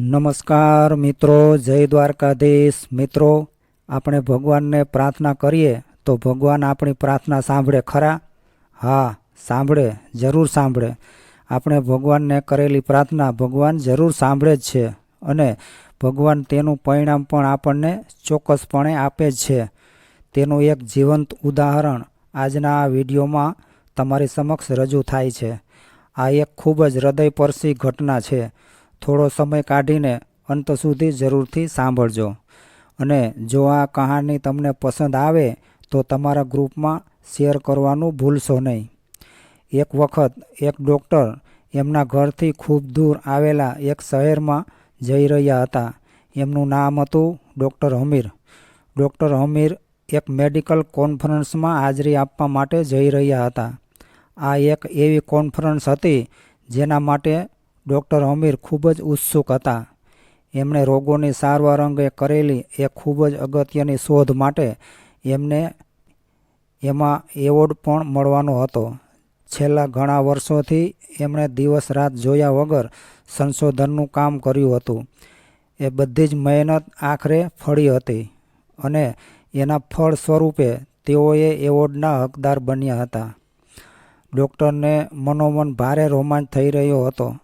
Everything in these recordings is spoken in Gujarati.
નમસ્કાર મિત્રો, જય દ્વારકાધીશ. મિત્રો, આપણે ભગવાનને પ્રાર્થના કરીએ તો ભગવાન આપણી પ્રાર્થના સાંભળે ખરા? હા, સાંભળે, જરૂર સાંભળે. આપણે ભગવાનને કરેલી પ્રાર્થના ભગવાન જરૂર સાંભળે જ છે અને ભગવાન તેનું પરિણામ પણ આપણને ચોક્કસપણે આપે જ છે. તેનું એક જીવંત ઉદાહરણ આજના આ વિડીયોમાં તમારી સમક્ષ રજૂ થાય છે. આ એક ખૂબ જ હૃદયપરસી ઘટના છે. થોડો સમય કાઢીને અંત સુધી જરૂરથી સાંભળજો. અને જો આ કહાની તમને પસંદ આવે, તો તમારા ગ્રુપમાં શેર કરવાનું ભૂલશો નહીં. એક વખત એક ડૉક્ટર એમના ઘરથી ખૂબ દૂર આવેલા એક શહેરમાં જઈ રહ્યા હતા. એમનું નામ હતું ડૉક્ટર હમીર. ડૉક્ટર હમીર એક મેડિકલ કોન્ફરન્સમાં હાજરી આપવા માટે જઈ રહ્યા હતા. આ એક એવી કોન્ફરન્સ હતી જેના માટે ડૉક્ટર અમીર ખૂબ જ ઉત્સુક હતા. એમણે રોગોની સારવાર અંગે કરેલી એ ખૂબ જ અગત્યની શોધ માટે એમને એમાં એવોર્ડ પણ મળવાનો હતો. છેલ્લા ઘણા વર્ષોથી એમણે દિવસ રાત જોયા વગર સંશોધનનું કામ કર્યું હતું. એ બધી જ મહેનત આખરે ફળી હતી અને એના ફળ સ્વરૂપે તેઓએ એવોર્ડના હકદાર બન્યા હતા. ડૉક્ટરને મનોમન ભારે રોમાંચ થઈ રહ્યો હતો.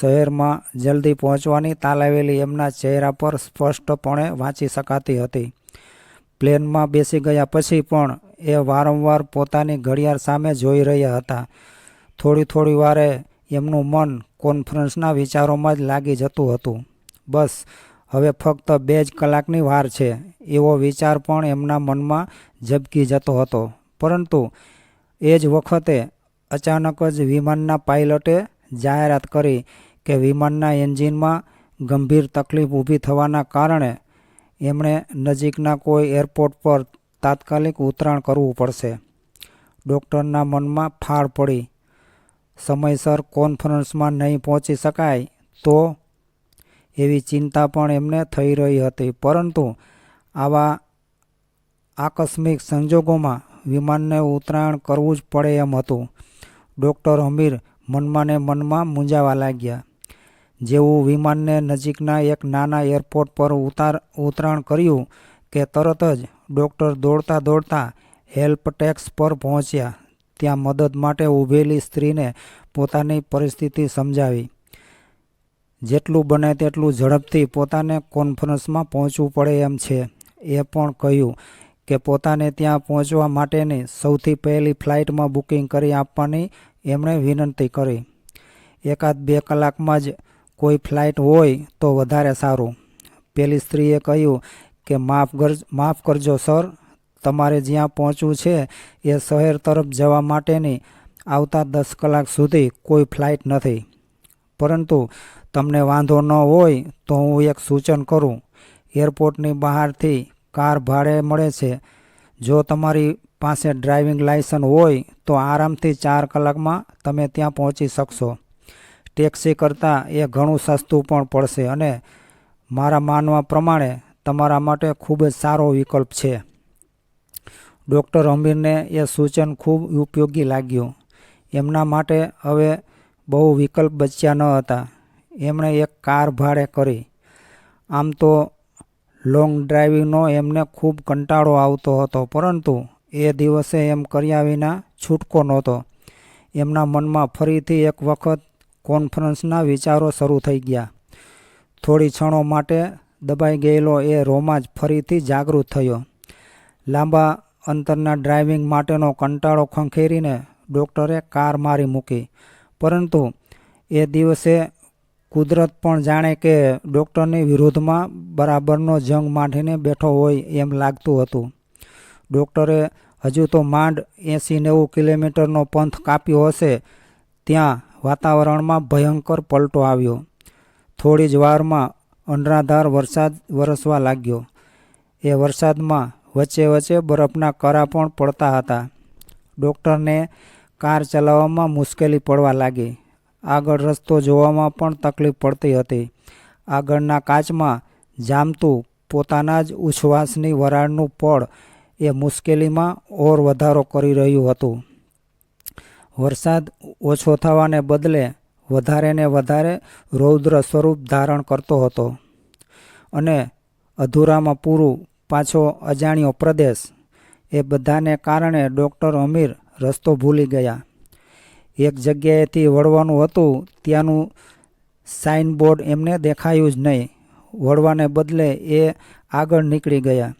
શહેરમાં જલ્દી પહોંચવાની તાલાવેલી એમના ચહેરા પર સ્પષ્ટપણે વાંચી શકાતી હતી. પ્લેનમાં બેસી ગયા પછી પણ એ વારંવાર પોતાની ઘડિયાળ સામે જોઈ રહ્યા હતા. થોડી થોડી વારે એમનું મન કોન્ફરન્સના વિચારોમાં જ લાગી જતું હતું. બસ, હવે ફક્ત બે જ કલાકની વાર છે. એવો વિચાર પણ એમના મનમાં ઝબકી જતો હતો. પરંતુ એ જ વખતે અચાનક જ વિમાનના પાયલટે જાહેરાત કરી કે વિમાનના એન્જિનમાં ગંભીર તકલીફ ઊભી થવાના કારણે એમણે નજીકના કોઈ એરપોર્ટ પર તાત્કાલિક ઉતરાણ કરવું પડશે. ડૉક્ટરના મનમાં ફાળ પડી. સમયસર કોન્ફરન્સમાં નહીં પહોંચી શકાય તો એવી ચિંતા પણ એમને થઈ રહી હતી. પરંતુ આવા આકસ્મિક સંજોગોમાં વિમાનને ઉતરાણ કરવું જ પડે એમ હતું. ડૉક્ટર હમીર મનમાં ને મનમાં મૂંઝાવા લાગ્યા. જેવું વિમાનને નજીકના એક નાના એરપોર્ટ પર ઉતાર, ઉતરાણ કર્યું કે તરત જ ડૉક્ટર દોડતા દોડતા હેલ્પ ટેક્સ પર પહોંચ્યા. ત્યાં મદદ માટે ઊભેલી સ્ત્રીને પોતાની પરિસ્થિતિ સમજાવી. જેટલું બને તેટલું ઝડપથી પોતાને કોન્ફરન્સમાં પહોંચવું પડે એમ છે. એ પણ કહ્યું કે પોતાને ત્યાં પહોંચવા માટેની સૌથી પહેલી ફ્લાઇટમાં બુકિંગ કરી આપવાની એમણે વિનંતી કરી. એકાદ બે કલાકમાં જ કોઈ ફ્લાઇટ હોય તો વધારે સારું. પેલી સ્ત્રીએ કહ્યું કે, માફ માફ કરજો, સર. તમારે જ્યાં પહોંચવું છે એ શહેર તરફ જવા માટેની આવતા દસ કલાક સુધી કોઈ ફ્લાઇટ નથી. પરંતુ તમને વાંધો ન હોય તો હું એક સૂચન કરું. એરપોર્ટની બહારથી કાર ભાડે મળે છે. જો તમારી પાસે ડ્રાઇવિંગ લાયસન્સ હોય તો આરામથી ચાર કલાકમાં તમે ત્યાં પહોંચી શકશો. ટેક્સી કરતાં એ ઘણું સસ્તું પણ પડશે અને મારા માનવા પ્રમાણે તમારા માટે ખૂબ જ સારો વિકલ્પ છે. ડૉક્ટર અમીરને એ સૂચન ખૂબ ઉપયોગી લાગ્યું. એમના માટે હવે બહુ વિકલ્પ બચ્યા ન હતા. એમણે એક કાર ભાડે કરી. આમ તો લોંગ ડ્રાઇવિંગનો એમને ખૂબ કંટાળો આવતો હતો, પરંતુ એ દિવસે એમ કર્યા વિના છૂટકો નહોતો. એમના મનમાં ફરીથી એક વખત કોન્ફરન્સના વિચારો શરૂ થઈ ગયા. થોડી ક્ષણો માટે દબાઈ ગયેલો એ રોમાંચ ફરીથી જાગૃત થયો. લાંબા અંતરના ડ્રાઇવિંગ માટેનો કંટાળો ખંખેરીને ડૉક્ટરે કાર મારી મૂકી, પરંતુ એ દિવસે કુદરત પણ જાણે કે ડૉક્ટરની વિરોધમાં બરાબરનો જંગ માંડીને બેઠો હોય એમ લાગતું હતું. ડૉક્ટરે હજુ તો માંડ એંસી નેવું કિલોમીટરનો પંથ કાપ્યો હશે, ત્યાં વાતાવરણમાં ભયંકર પલટો આવ્યો. થોડી જ વારમાં અનરાધાર વરસાદ વરસવા લાગ્યો. એ વરસાદમાં વચ્ચે વચ્ચે બરફના કરા પણ પડતા હતા. ડૉક્ટરને કાર ચલાવવામાં મુશ્કેલી પડવા લાગી. આગળ રસ્તો જોવામાં પણ તકલીફ પડતી હતી. આગળના કાચમાં જામતું પોતાના જ ઉચ્છ્વાસની વરાળનું પળ એ મુશ્કેલીમાં ઓર વધારો કરી રહ્યું હતું. વરસાદ ઓછો થવાને બદલે વધારે ને વધારે રૌદ્ર સ્વરૂપ ધારણ કરતો હતો. અને અધૂરામાં પૂરું પાછો અજાણ્યો પ્રદેશ એ બધાને કારણે ડૉક્ટર અમીર રસ્તો ભૂલી ગયા. એક જગ્યાએથી વળવાનું હતું, ત્યાંનું સાઇનબોર્ડ એમને દેખાયું જ નહીં. વળવાને બદલે એ આગળ નીકળી ગયા.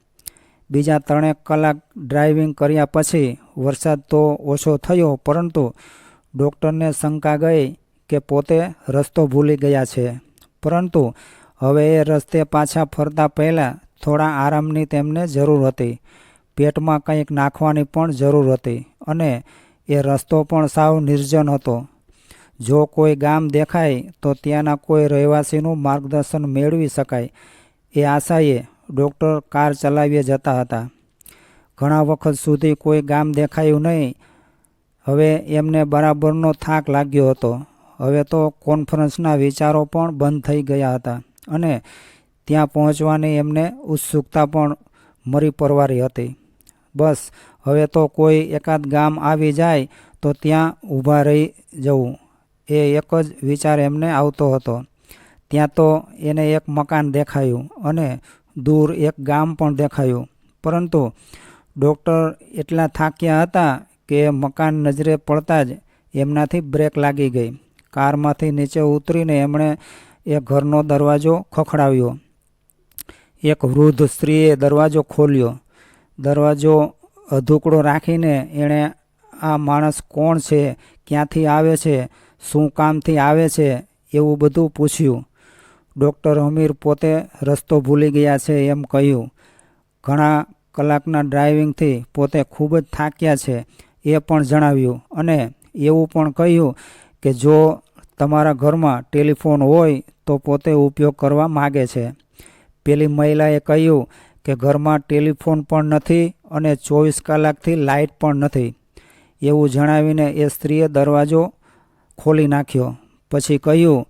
બીજા ત્રણેક કલાક ડ્રાઇવિંગ કર્યા પછી વરસાદ તો ઓછો થયો, પરંતુ ડૉક્ટરને શંકા ગઈ કે પોતે રસ્તો ભૂલી ગયા છે. પરંતુ હવે એ રસ્તે પાછા ફરતા પહેલાં થોડા આરામની તેમને જરૂર હતી. પેટમાં કંઈક નાખવાની પણ જરૂર હતી અને એ રસ્તો પણ સાવ નિર્જન હતો. જો કોઈ ગામ દેખાય, તો ત્યાંના કોઈ રહેવાસીનું માર્ગદર્શન મેળવી શકાય, એ આશાએ ડૉક્ટર કાર ચલાવીએ જતા હતા. ઘણા વખત સુધી કોઈ ગામ દેખાયું નહીં. હવે એમને બરાબરનો થાક લાગ્યો હતો. હવે તો કોન્ફરન્સના વિચારો પણ બંધ થઈ ગયા હતા અને ત્યાં પહોંચવાની એમને ઉત્સુકતા પણ મરી પરવારી હતી. બસ હવે તો કોઈ એકાદ ગામ આવી જાય તો ત્યાં ઊભા રહી જવું. એ એક જ વિચાર એમને આવતો હતો. ત્યાં તો એને એક મકાન દેખાયું અને દૂર એક ગામ પણ દેખાયું. પરંતુ ડૉક્ટર એટલા થાક્યા હતા કે મકાન નજરે પડતા જ એમનાથી બ્રેક લાગી ગઈ. કારમાંથી નીચે ઉતરીને એમણે એ ઘરનો દરવાજો ખખડાવ્યો. એક વૃદ્ધ સ્ત્રીએ દરવાજો ખોલ્યો. દરવાજો અધૂકડો રાખીને એણે આ માણસ કોણ છે, ક્યાંથી આવે છે, શું કામથી આવે છે, એવું બધું પૂછ્યું. ડૉક્ટર હમીર પોતે રસ્તો ભૂલી ગયા છે એમ કહ્યું. ઘણા કલાકના ડ્રાઇવિંગથી પોતે ખૂબ જ થાક્યા છે એ પણ જણાવ્યું અને એવું પણ કહ્યું કે જો તમારા ઘરમાં ટેલિફોન હોય તો પોતે ઉપયોગ કરવા માગે છે. પેલી મહિલાએ કહ્યું કે ઘરમાં ટેલિફોન પણ નથી અને ચોવીસ કલાકથી લાઇટ પણ નથી. એવું જણાવીને એ સ્ત્રીએ દરવાજો ખોલી નાખ્યો. પછી કહ્યું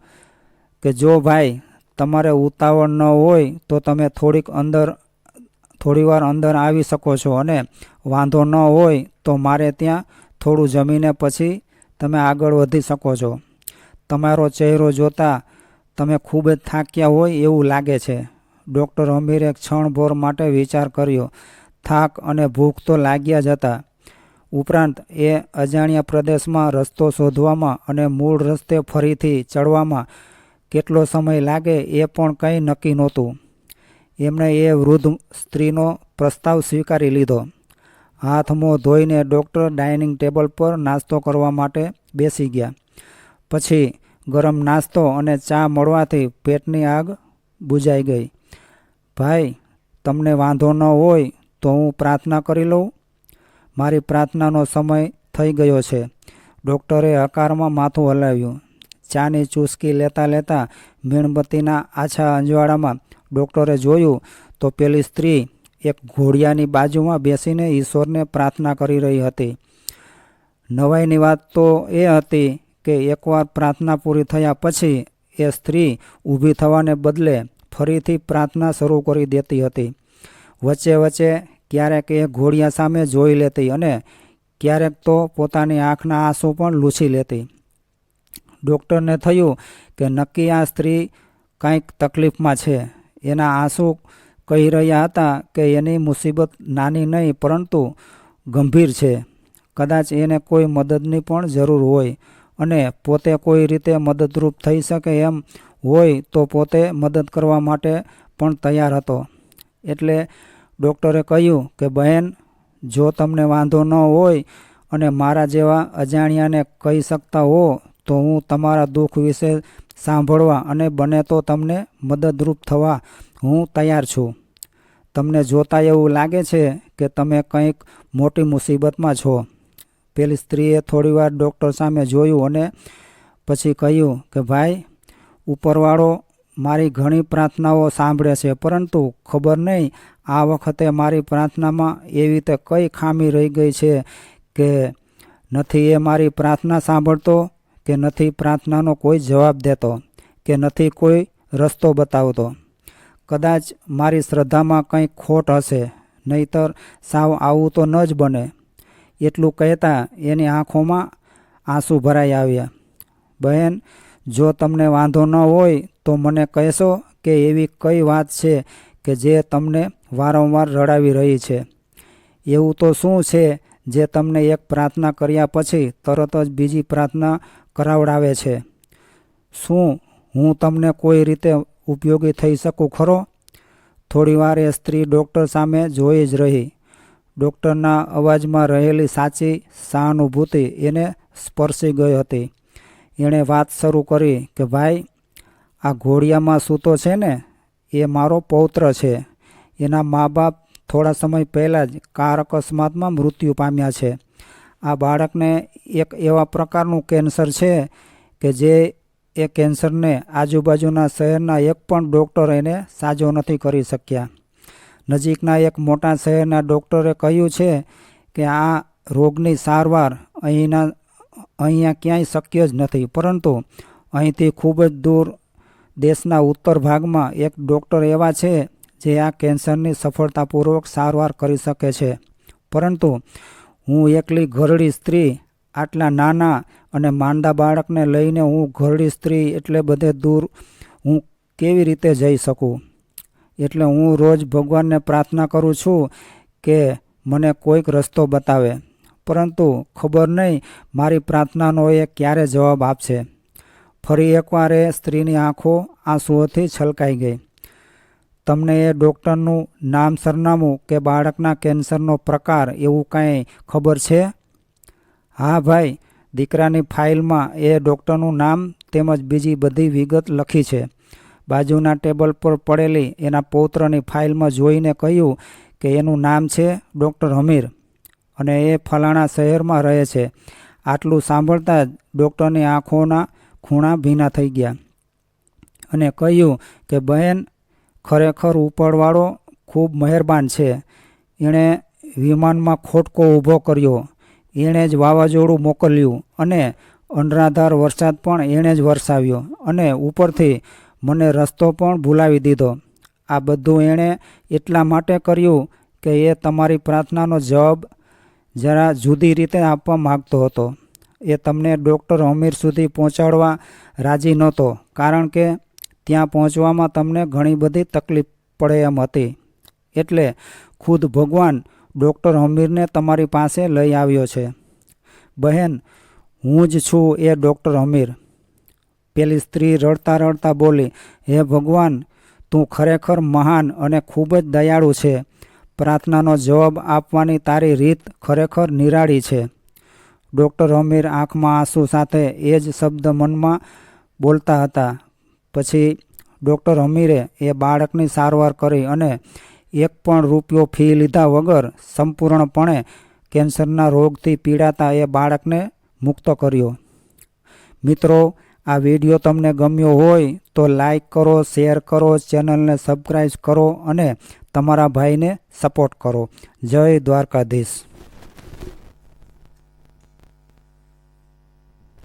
કે જો ભાઈ, તમારે ઉતાવળ ન હોય તો તમે થોડીક અંદર, થોડીવાર અંદર આવી શકો છો અને વાંધો ન હોય તો મારે ત્યાં થોડું જમીને પછી તમે આગળ વધી શકો છો. તમારો ચહેરો જોતા તમે ખૂબ જ થાક્યા હોય એવું લાગે છે. ડૉક્ટર અમીરે ક્ષણભોર માટે વિચાર કર્યો. થાક અને ભૂખ તો લાગ્યા જ હતા. ઉપરાંત એ અજાણ્યા પ્રદેશમાં રસ્તો શોધવામાં અને મૂળ રસ્તે ફરીથી ચડવામાં કેટલો સમય લાગે એ પણ કંઈ નક્કી નહોતું. એમણે એ વૃદ્ધ સ્ત્રીનો પ્રસ્તાવ સ્વીકારી લીધો. હાથ મોં ધોઈને ડૉક્ટર ડાઇનિંગ ટેબલ પર નાસ્તો કરવા માટે બેસી ગયા. પછી ગરમ નાસ્તો અને ચા મળવાથી પેટની આગ બુઝાઈ ગઈ. ભાઈ, તમને વાંધો ન હોય તો હું પ્રાર્થના કરી લઉં. મારી પ્રાર્થનાનો સમય થઈ ગયો છે. ડૉક્ટરે હકારમાં માથું હલાવ્યું. ચાની ચૂસકી લેતા લેતા મીણબત્તીના આછા અંજવાળામાં ડૉક્ટરે જોયું તો પેલી સ્ત્રી એક ઘોડિયાની બાજુમાં બેસીને ઈશ્વરને પ્રાર્થના કરી રહી હતી. નવાઈની વાત તો એ હતી કે એકવાર પ્રાર્થના પૂરી થયા પછી એ સ્ત્રી ઊભી થવાને બદલે ફરીથી પ્રાર્થના શરૂ કરી દેતી હતી. વચ્ચે વચ્ચે ક્યારેક એ ઘોડિયા સામે જોઈ લેતી અને ક્યારેક તો પોતાની આંખના આંસુ પણ લૂછી લેતી. ડૉક્ટરને થયું કે નક્કી આ સ્ત્રી કંઈક તકલીફમાં છે. એના આંસુ કહી રહ્યા હતા કે એની મુસીબત નાની નહીં, પરંતુ ગંભીર છે. કદાચ એને કોઈ મદદની પણ જરૂર હોય અને પોતે કોઈ રીતે મદદરૂપ થઈ શકે એમ હોય તો પોતે મદદ કરવા માટે પણ તૈયાર હતો. એટલે ડૉક્ટરે કહ્યું કે, બહેન, જો તમને વાંધો ન હોય અને મારા જેવા અજાણ્યાને કહી શકતા હો, તો હું તમારા દુઃખ વિશે સાંભળવા અને બને તો તમને મદદરૂપ થવા હું તૈયાર છું. તમને જોતા એવું લાગે છે કે તમે કંઈક મોટી મુસીબતમાં છો. પેલી સ્ત્રીએ થોડીવાર ડૉક્ટર સામે જોયું અને પછી કહ્યું કે, ભાઈ ઉપરવાળો મારી ઘણી પ્રાર્થનાઓ સાંભળે છે, પરંતુ ખબર નહીં આ વખતે મારી પ્રાર્થનામાં એવી રીતે કઈ ખામી રહી ગઈ છે કે નથી એ મારી પ્રાર્થના સાંભળતો કે નથી પ્રાર્થનાનો કોઈ જવાબ દેતો, કે નથી કોઈ રસ્તો બતાવતો. કદાચ મારી શ્રદ્ધામાં કંઈ ખોટ હશે, નહીતર સાવ આવું તો ન જ બને. એટલું કહેતા એની આંખોમાં આંસુ ભરાઈ આવ્યા. બહેન જો તમને વાંધો ન હોય તો મને કહેશો કે એવી કઈ વાત છે કે જે તમને વારંવાર રડાવી રહી છે. એવું તો શું છે જે તમને એક પ્રાર્થના કર્યા પછી તરત જ બીજી પ્રાર્થના કરાવડાવે છે? શું હું તમને કોઈ રીતે ઉપયોગી થઈ શકું ખરો? થોડીવાર એ સ્ત્રી ડૉક્ટર સામે જોઈ જ રહી. ડૉક્ટરના અવાજમાં રહેલી સાચી સહાનુભૂતિ એને સ્પર્શી ગઈ હતી. એણે વાત શરૂ કરી કે, ભાઈ, આ ઘોડિયામાં સૂતો છે ને, એ મારો પૌત્ર છે. એના મા બાપ થોડા સમય પહેલાં જ કાર અકસ્માતમાં મૃત્યુ પામ્યા છે. આ બાળકને એક એવા પ્રકારનું કેન્સર છે કે જે એ કેન્સરને આજુબાજુના શહેરના એક પણ ડૉક્ટર એને સાજો નથી કરી શક્યા. નજીકના એક મોટા શહેરના ડૉક્ટરે કહ્યું છે કે, આ રોગની સારવાર અહીંના અહીંયા ક્યાંય શક્ય જ નથી. પરંતુ અહીંથી ખૂબ જ દૂર દેશના ઉત્તર ભાગમાં એક ડૉક્ટર એવા છે જે આ કેન્સરની સફળતાપૂર્વક સારવાર કરી શકે છે. પરંતુ હું એકલી ઘરડી સ્ત્રી, આટલા નાના અને માંદા બાળકને લઈને હું ઘરડી સ્ત્રી એટલે બધે દૂર હું કેવી રીતે જઈ શકું? એટલે હું રોજ ભગવાનને પ્રાર્થના કરું છું કે મને કોઈક રસ્તો બતાવે. પરંતુ ખબર નહીં મારી પ્રાર્થનાનો એ ક્યારે જવાબ આપશે. ફરી એકવાર એ સ્ત્રીની આંખો આંસુઓથી છલકાઈ ગઈ. તમને એ ડૉક્ટરનું નામ સરનામું કે બાળકના કેન્સરનો પ્રકાર એવું કાંઈ ખબર છે? હા ભાઈ, દીકરાની ફાઇલમાં એ ડૉક્ટરનું નામ તેમજ બીજી બધી વિગત લખી છે. બાજુના ટેબલ પર પડેલી એના પૌત્રની ફાઇલમાં જોઈને કહ્યું કે એનું નામ છે ડૉક્ટર હમીર. અને એ ફલાણા શહેરમાં રહે છે. આટલું સાંભળતા જ ડૉક્ટરની આંખોના ખૂણા ભીના થઈ ગયા અને કહ્યું કે, બહેન, ખરેખર ઉપરવાળો ખૂબ મહેરબાન છે. એણે વિમાનમાં ખોટકો ઊભો કર્યો. એણે જ વાવાઝોડું મોકલ્યું અને અનરાધાર વરસાદ પણ એણે જ વરસાવ્યો અને ઉપરથી મને રસ્તો પણ ભૂલાવી દીધો. આ બધું એણે એટલા માટે કર્યું કે એ તમારી પ્રાર્થનાનો જવાબ જરા જુદી રીતે આપવા માગતો હતો. એ તમને ડૉક્ટર હમીર સુધી પહોંચાડવા રાજી નહોતો, કારણ કે ત્યાં પહોંચવામાં તમને ઘણી બધી તકલીફ પડે એમ હતી. એટલે ખુદ ભગવાન ડૉક્ટર હમીરને તમારી પાસે લઈ આવ્યો છે. બહેન, હું જ છું એ ડૉક્ટર હમીર પેલી સ્ત્રી રડતા રડતા બોલી, હે ભગવાન, તું ખરેખર મહાન અને ખૂબ જ દયાળુ છે. પ્રાર્થનાનો જવાબ આપવાની તારી રીત ખરેખર નિરાળી છે. ડૉક્ટર હમીર આંખમાં આંસુ સાથે એ જ શબ્દ મનમાં બોલતા હતા. પછી ડૉક્ટર હમીરે એ બાળકની સારવાર કરી અને એક પણ રૂપિયો ફી લીધા વગર સંપૂર્ણપણે કેન્સરના રોગથી પીડાતા એ બાળકને મુક્ત કર્યો. મિત્રો, આ વીડિયો તમને ગમ્યો હોય તો લાઈક કરો, શેર કરો, ચેનલને સબસ્ક્રાઈબ કરો અને તમારા ભાઈને સપોર્ટ કરો. જય દ્વારકાધીશ.